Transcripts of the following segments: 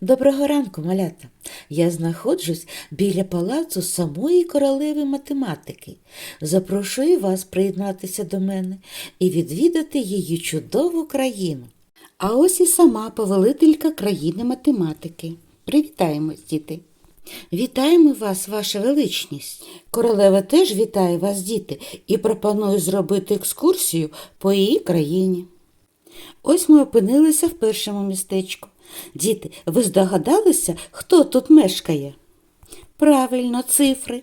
Доброго ранку, малята. Я знаходжусь біля палацу самої королеви математики. Запрошую вас приєднатися до мене і відвідати її чудову країну. А ось і сама повелителька країни математики. Привітаємось, діти. Вітаємо вас, ваша величність. Королева теж вітає вас, діти, і пропонує зробити екскурсію по її країні. Ось ми опинилися в першому містечку. Діти, ви здогадалися, хто тут мешкає? Правильно, цифри.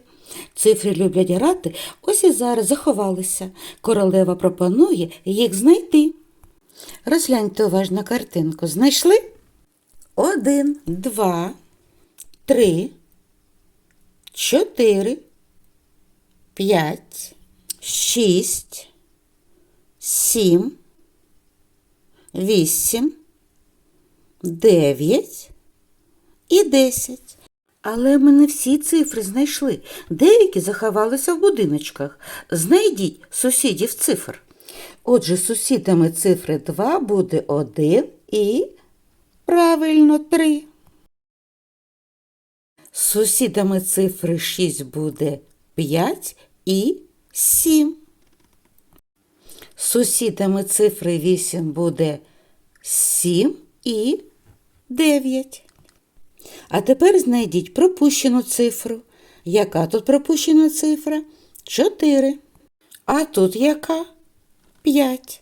Цифри люблять грати, ось і зараз заховалися. Королева пропонує їх знайти. Розгляньте уважно картинку. Знайшли? Один, два, три, чотири, п'ять, шість, сім вісім, дев'ять і десять. Але ми не всі цифри знайшли. Деякі заховалися в будиночках. Знайдіть сусідів цифр. Отже, сусідами цифри 2 буде 1 і правильно 3. Сусідами цифри 6 буде 5 і 7. Сусідами цифри 8 буде 7 і 9. А тепер знайдіть пропущену цифру. Яка тут пропущена цифра? 4. А тут яка? 5.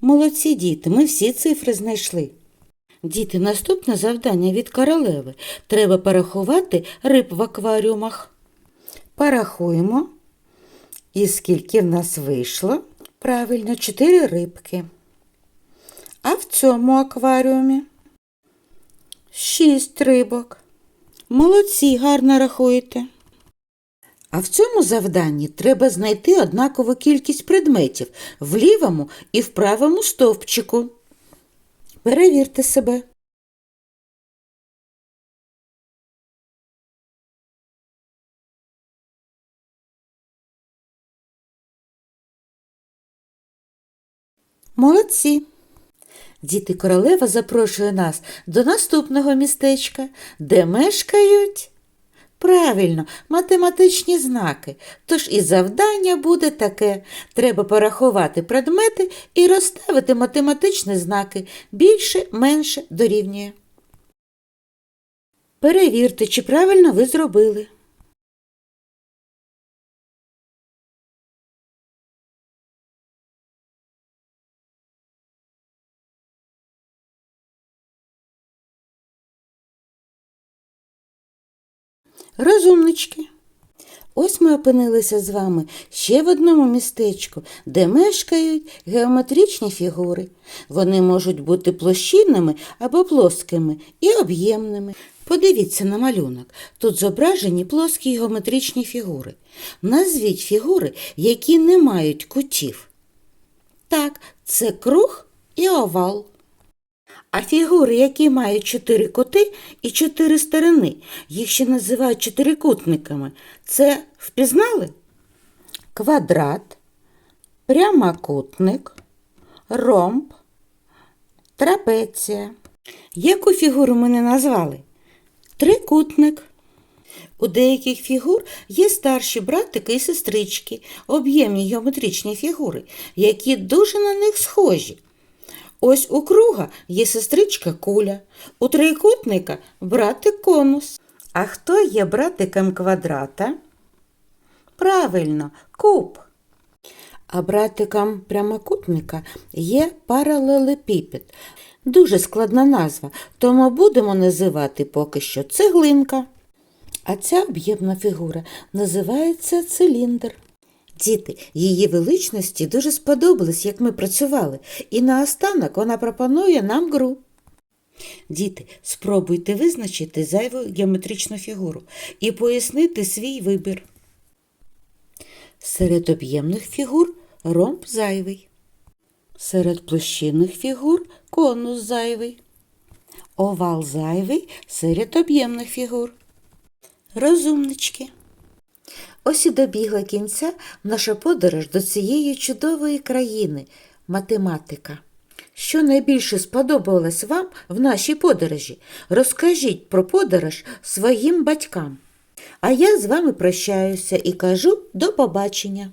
Молодці діти, ми всі цифри знайшли. Діти, наступне завдання від королеви. Треба порахувати риб в акваріумах. Порахуємо. І скільки в нас вийшло? Правильно, чотири рибки. Цьому акваріумі шість рибок. Молодці, гарно рахуєте. А в цьому завданні треба знайти однакову кількість предметів в лівому і в правому стовпчику. Перевірте себе. Молодці. Діти королева запрошує нас до наступного містечка, де мешкають. Правильно, математичні знаки. Тож і завдання буде таке. Треба порахувати предмети і розставити математичні знаки більше, менше дорівнює. Перевірте, чи правильно ви зробили. Розумнички. Ось ми опинилися з вами ще в одному містечку, де мешкають геометричні фігури. Вони можуть бути площинними або плоскими і об'ємними. Подивіться на малюнок. Тут зображені плоскі геометричні фігури. Назвіть фігури, які не мають кутів. Так, це круг і овал. А фігури, які мають чотири кути і чотири сторони, їх ще називають чотирикутниками. Це впізнали? Квадрат, прямокутник, ромб, трапеція. Яку фігуру ми не назвали? Трикутник. У деяких фігур є старші братики і сестрички, об'ємні геометричні фігури, які дуже на них схожі. Ось у круга є сестричка куля, у трикутника братик конус. А хто є братиком квадрата? Правильно, куб. А братиком прямокутника є паралелепіпед. Дуже складна назва, тому будемо називати поки що цеглинка. А ця об'ємна фігура називається циліндр. Діти, її величності дуже сподобалось, як ми працювали, і наостанок вона пропонує нам гру. Діти, спробуйте визначити зайву геометричну фігуру і пояснити свій вибір. Серед об'ємних фігур ромб зайвий. Серед площинних фігур конус зайвий. Овал зайвий серед об'ємних фігур. Розумнички. Ось і добігла кінця наша подорож до цієї чудової країни математика. Що найбільше сподобалось вам в нашій подорожі? Розкажіть про подорож своїм батькам. А я з вами прощаюся і кажу до побачення.